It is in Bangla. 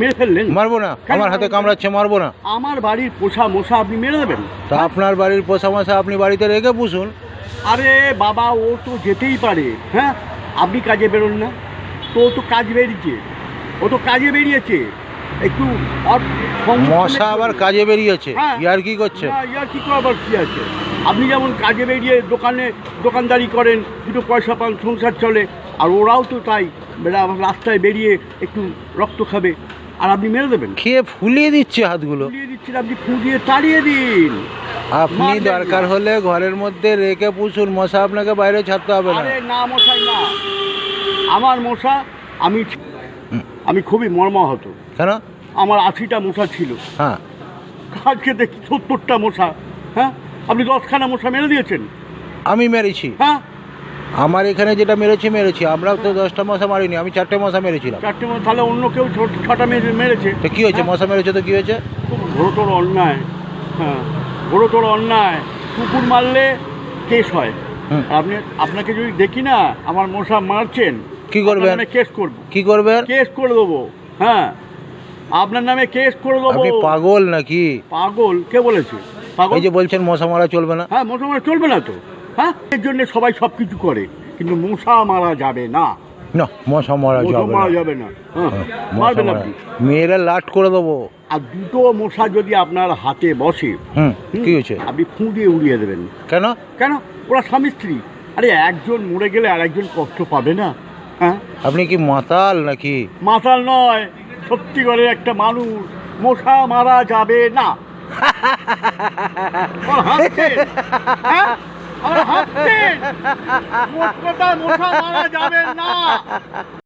মেরে ফেললেন। মারবো না আমার হাতে কামড়াচ্ছে মারবো না। আমার বাড়ির পোষা মশা আপনি মেরে দেবেন? তা আপনার বাড়ির পোষা মশা আপনি বাড়িতে রেখে পুষুন। আরে বাবা ও তো যেতেই পারে হ্যাঁ? আপনি কাজে বেরোন না। তো ও তো কাজ বেরিয়েছে। ও তো কাজে বেরিয়েছে। একটু মশা আবার কাজে বেরিয়েছে। হ্যাঁ। ইয়ার কি করছে? ইয়ার কি করবার কি আছে? আপনি যেমন কাজে বেরিয়ে দোকানে দোকানদারি করেন দুটো পয়সা পান সংসার চলে আর ওরাও তো তাই। রাস্তায় বেরিয়ে একটু রক্ত খাবে। আর আপনি মেরে দেবেন। খেয়ে ফুলিয়ে দিচ্ছে হাতগুলো। ফুলিয়ে দিচ্ছেন আপনি ফুলিয়ে তাড়িয়ে দিন। আপনি দরকার হলে ঘরের মধ্যে রেখে পুষুন মশা আপনাকে বাইরে ছাড়তে হবে না। আরে না মশাই না। আমার মশা আমি আমি খুবই মর্মাহত। কেন? আমার আশিটা মশা ছিল। হ্যাঁ। আজকে দেখি সত্তরটা মশা হ্যাঁ? আপনি দশখানা মশা মেরে দিয়েছেন। আমি মেরেছি। হ্যাঁ? আমার এখানে যেটা মেরেছি মেরেছি। আমরা তো দশটা মশা মারিনি আমি চারটে মশা মেরেছিলাম। চারটে মশা তাহলে অন্য কেউ ছটা মেরে মেরেছে? তো কি হয়েছে? হ্যাঁ? মশা মেরেছে তো কি হয়েছে? খুব ঘোরতর অন্যায়। হ্যাঁ ঘোরতর অন্যায়। কুকুর মারলে কেস হয়। আপনি আপনাকে যদি দেখি না আমার মশা মারছেন কি করবেন? কেস করব। কি করবেন? কেস করে দেবো। হ্যাঁ আপনার নামে কেস করে দেবো। আপনি পাগল নাকি? পাগল? কে বলেছে? পাগল? এই যে বলছেন মশা মারা চলবে না। হ্যাঁ মশা মারা চলবে না তো। হ্যাঁ? এর জন্য সবাই সব কিছু করে কিন্তু মশা মারা যাবে না। না মশা মারা যাবে মারা যাবে না। হ্যাঁ হ্যাঁ, মশা মারবেন মারা মেয়েরা লাট করে দেবো। আর দুটো মশা যদি আপনার হাতে বসে হুম কি হয়েছে? আপনি ফুঁ দিয়ে উড়িয়ে দেবেন। কেন? কেন? ওরা স্বামী স্ত্রী। আরে একজন মরে গেলে আর একজন কষ্ট পাবে না। হ্যাঁ? আপনি কি মাতাল নাকি? মাতাল নয় সত্যিকারের একটা মানুষ। মশা মারা যাবে না। আমার হাসছেন, হ্যাঁ? মোটা। মোট মারা যাবে না